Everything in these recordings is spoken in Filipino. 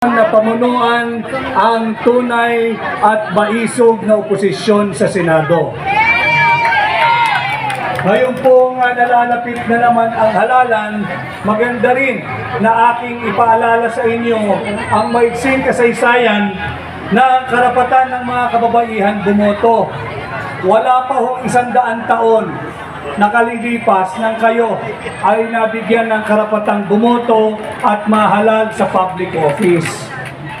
na pamunuan ang tunay at maisog na oposisyon sa Senado. Ngayon pong uh, nalalapit na naman ang halalan, maganda rin na aking ipaalala sa inyo ang maiksing kasaysayan na karapatan ng mga kababaihan bumoto. Wala pa ho isang daan taon nakalilipas nang kayo ay nabigyan ng karapatang bumoto at mahalal sa public office.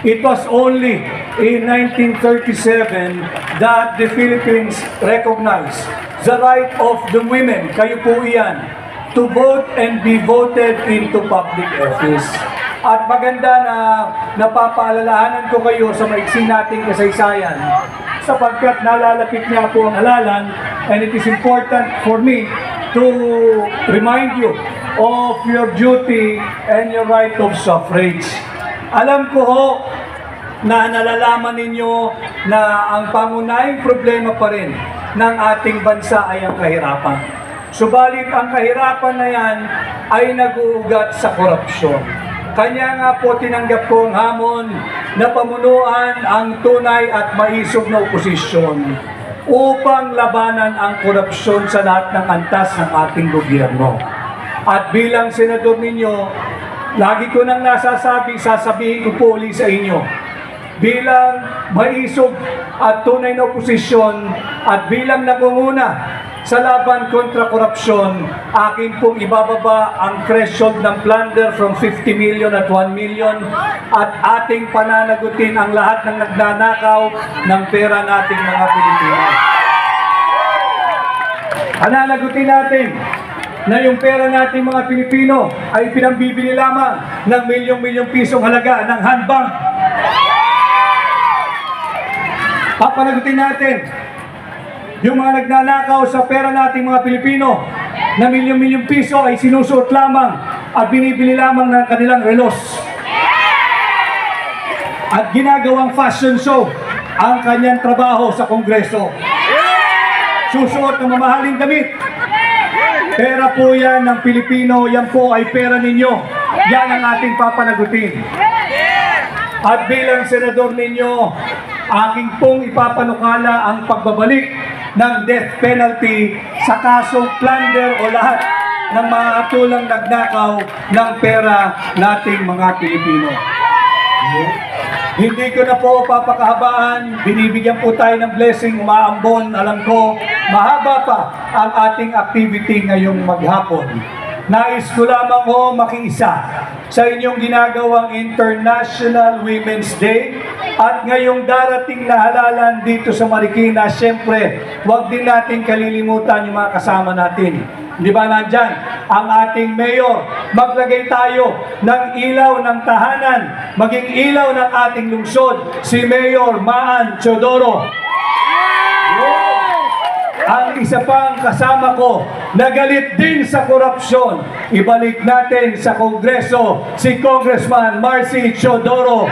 It was only in 1937 that the Philippines recognized the right of the women, kayo po iyan, to vote and be voted into public office. At maganda na napapaalalahanan ko kayo sa maiksi nating kasaysayan sapagkat nalalapit niya po ang halalan and it is important for me to remind you of your duty and your right of suffrage. Alam ko ho na nalalaman ninyo na ang pangunahing problema pa rin ng ating bansa ay ang kahirapan. Subalit ang kahirapan na yan ay nag-uugat sa korupsyon. Kanya nga po tinanggap ko ang hamon na pamunuan ang tunay at maisog na oposisyon upang labanan ang korupsyon sa lahat ng antas ng ating gobyerno. At bilang senador ninyo, lagi ko nang nasasabi, sasabihin ko po ulit sa inyo, bilang maisog at tunay na oposisyon at bilang nangunguna sa laban kontra korupsyon, akin pong ibababa ang threshold ng plunder from 50 million at 1 million at ating pananagutin ang lahat ng nagnanakaw ng pera nating mga Pilipino. Pananagutin natin na yung pera nating mga Pilipino ay pinambibili lamang ng milyong-milyong pisong halaga ng handbang Papanagutin natin yung mga nagnanakaw sa pera nating mga Pilipino na milyong-milyong piso ay sinusuot lamang at binibili lamang ng kanilang relos. At ginagawang fashion show ang kanyang trabaho sa Kongreso. Susuot ng mamahaling damit. Pera po yan ng Pilipino, yan po ay pera ninyo. Yan ang ating papanagutin. At bilang senador ninyo, aking pong ipapanukala ang pagbabalik ng death penalty sa kasong plunder o lahat ng mga atulang nagnakaw ng pera nating mga Pilipino. Hindi ko na po papakahabaan, binibigyan po tayo ng blessing, umaambon, alam ko, mahaba pa ang ating activity ngayong maghapon. Nais ko lamang ho makiisa sa inyong ginagawang International Women's Day at ngayong darating na halalan dito sa Marikina, syempre, huwag din natin kalilimutan yung mga kasama natin. Di ba nandyan? Ang ating mayor, maglagay tayo ng ilaw ng tahanan, maging ilaw ng ating lungsod, si Mayor Maan Chodoro. Ang isa pang kasama ko na galit din sa korupsyon, ibalik natin sa Kongreso si Congressman Marcy Chodoro.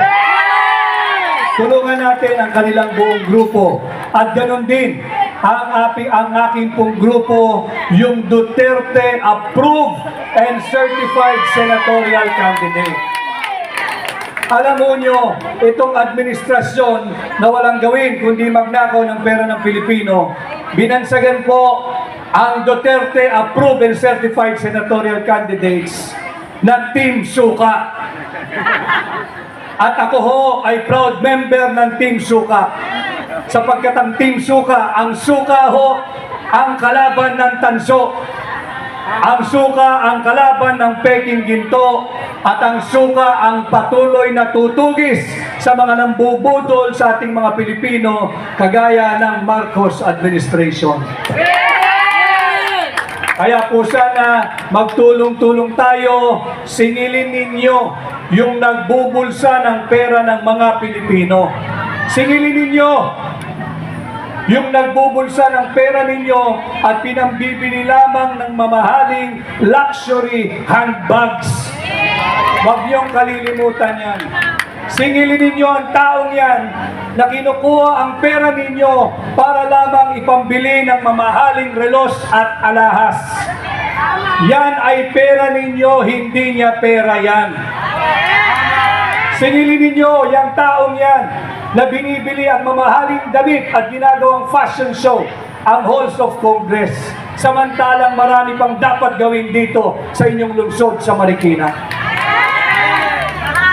Tulungan natin ang kanilang buong grupo. At ganon din, ang, api, ang aking pong grupo, yung Duterte Approved and Certified Senatorial Candidate. Alam mo nyo, itong administrasyon na walang gawin kundi magnakaw ng pera ng Pilipino, binansagan po ang Duterte approved and certified senatorial candidates na Team Suka. At ako ho ay proud member ng Team Suka. Sapagkat ang Team Suka, ang Suka ho, ang kalaban ng tanso. Ang suka ang kalaban ng peking ginto at ang suka ang patuloy na tutugis sa mga nambubudol sa ating mga Pilipino kagaya ng Marcos administration. Kaya po sana magtulong-tulong tayo, singilin ninyo yung nagbubulsa ng pera ng mga Pilipino. Singilin ninyo yung nagbubulsa ng pera ninyo at pinambibili lamang ng mamahaling luxury handbags. Huwag niyong kalilimutan yan. Singilin ninyo ang taong yan na kinukuha ang pera ninyo para lamang ipambili ng mamahaling relos at alahas. Yan ay pera ninyo, hindi niya pera yan. Singilin ninyo yung taong yan na binibili ang mamahaling damit at ginagawang fashion show ang halls of Congress. Samantalang marami pang dapat gawin dito sa inyong lungsod sa Marikina.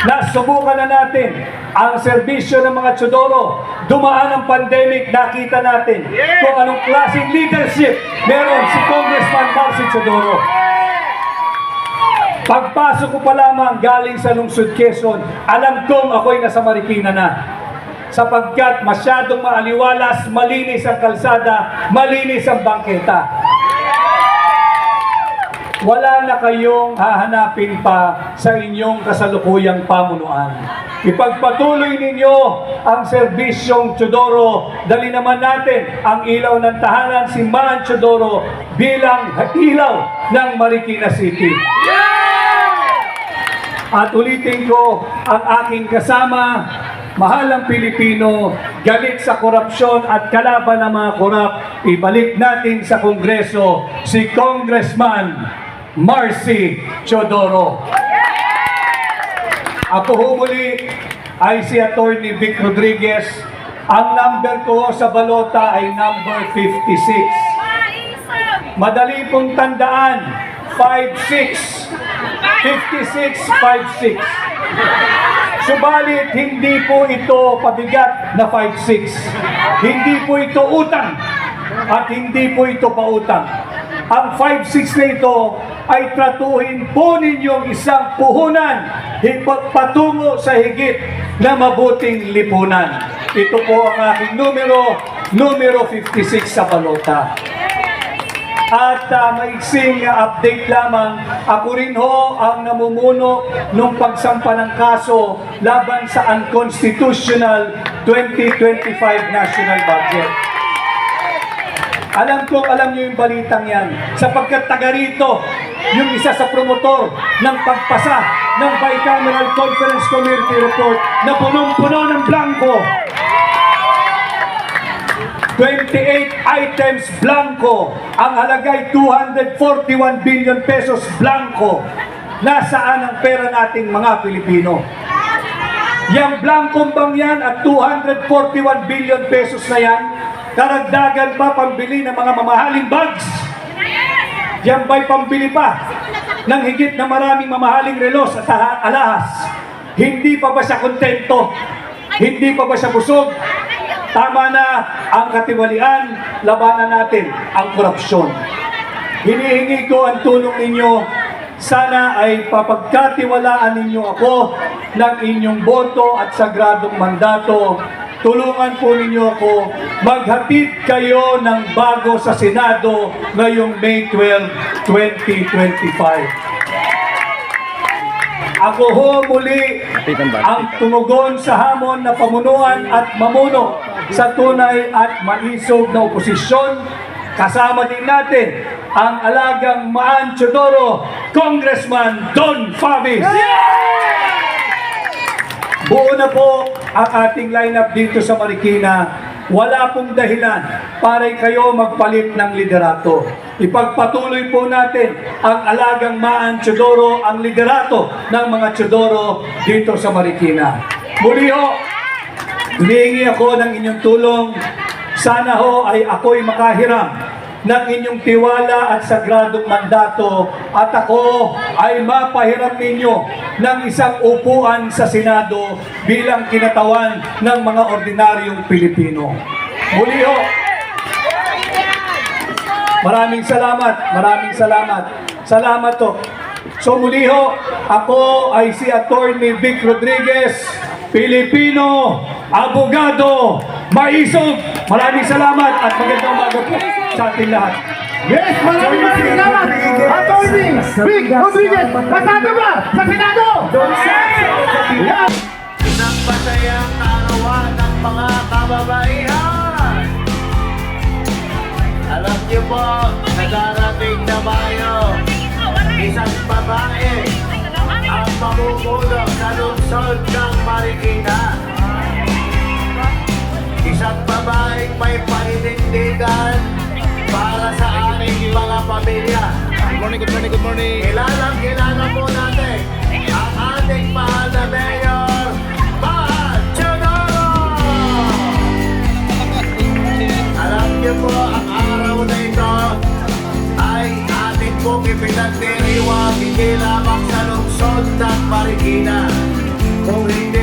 Nasubukan na natin ang serbisyo ng mga Chodoro. Dumaan ang pandemic, nakita natin kung anong klaseng leadership meron si Congressman Marcy Chodoro. Pagpasok ko pa lamang galing sa lungsod Quezon, alam kong ako'y nasa Marikina na. Sapagkat masyadong maaliwalas, malinis ang kalsada, malinis ang bangketa. Wala na kayong hahanapin pa sa inyong kasalukuyang pamunuan. Ipagpatuloy ninyo ang serbisyong Chodoro. Dali naman natin ang ilaw ng tahanan si Man Chodoro bilang ilaw ng Marikina City. At ulitin ko ang aking kasama, mahalang Pilipino, galit sa korupsyon at kalaban ng mga korap, ibalik natin sa Kongreso si Congressman Marcy Chodoro. Ako humuli ay si Attorney Vic Rodriguez. Ang number ko sa balota ay number 56. Madali pong tandaan, 56. 5656. Subalit, hindi po ito pabigat na 56. Hindi po ito utang at hindi po ito pautang. Ang 56 na ito ay tratuhin po ninyong isang puhunan patungo sa higit na mabuting lipunan. Ito po ang aking numero, numero 56 sa balota. At uh, maiksing update lamang, ako rin ho ang namumuno nung pagsampa ng kaso laban sa unconstitutional 2025 national budget. Alam ko, alam niyo yung balitang yan. Sapagkat taga rito, yung isa sa promotor ng pagpasa ng Bicameral Conference Committee Report na punong-puno ng blanco 28 items blanco. Ang halagay 241 billion pesos blanco. Nasaan ang pera nating mga Pilipino? Yang blankong bang yan at 241 billion pesos na yan, karagdagan pa pambili ng mga mamahaling bags. Yan ba'y pambili pa ng higit na maraming mamahaling relos at aha- alahas? Hindi pa ba siya kontento? Hindi pa ba siya busog? Tama na ang katiwalian, labanan natin ang korupsyon. Hinihingi ko ang tulong ninyo. Sana ay papagkatiwalaan ninyo ako ng inyong boto at sagradong mandato. Tulungan po ninyo ako maghatid kayo ng bago sa Senado ngayong May 12, 2025. Ako ho muli ang tumugon sa hamon na pamunuan at mamuno sa tunay at maisog na oposisyon. Kasama din natin ang alagang Maan Chodoro, Congressman Don Favis. Buo na po ang ating lineup dito sa Marikina. Wala pong dahilan para kayo magpalit ng liderato. Ipagpatuloy po natin ang alagang Maan Chodoro, ang liderato ng mga Chodoro dito sa Marikina. Muli ho, humihingi ako ng inyong tulong. Sana ho ay ako'y makahiram ng inyong tiwala at sagradong mandato at ako ay mapahiram ninyo ng isang upuan sa Senado bilang kinatawan ng mga ordinaryong Pilipino. Muli ho, maraming salamat, maraming salamat. Salamat to. So muli ho, ako ay si Attorney Vic Rodriguez, Pilipino, abogado, maisog. Maraming salamat at magandang umaga po sa ating lahat. Yes, maraming maraming salamat! Attorney Vic Rodriguez, pasado ba sa Senado? Isang masayang arawan ng mga kababaihan. Alam niyo po, sa darating na Mayo, isang babae morning, good morning. Kilalang kilala po natin ang ating mahal na mayor, Mahal Chonoro! Alam niyo po, ang araw na ito ay atin pong ipinagdiriwa, bigilabak sa lungsod ng Marikina. Kung hindi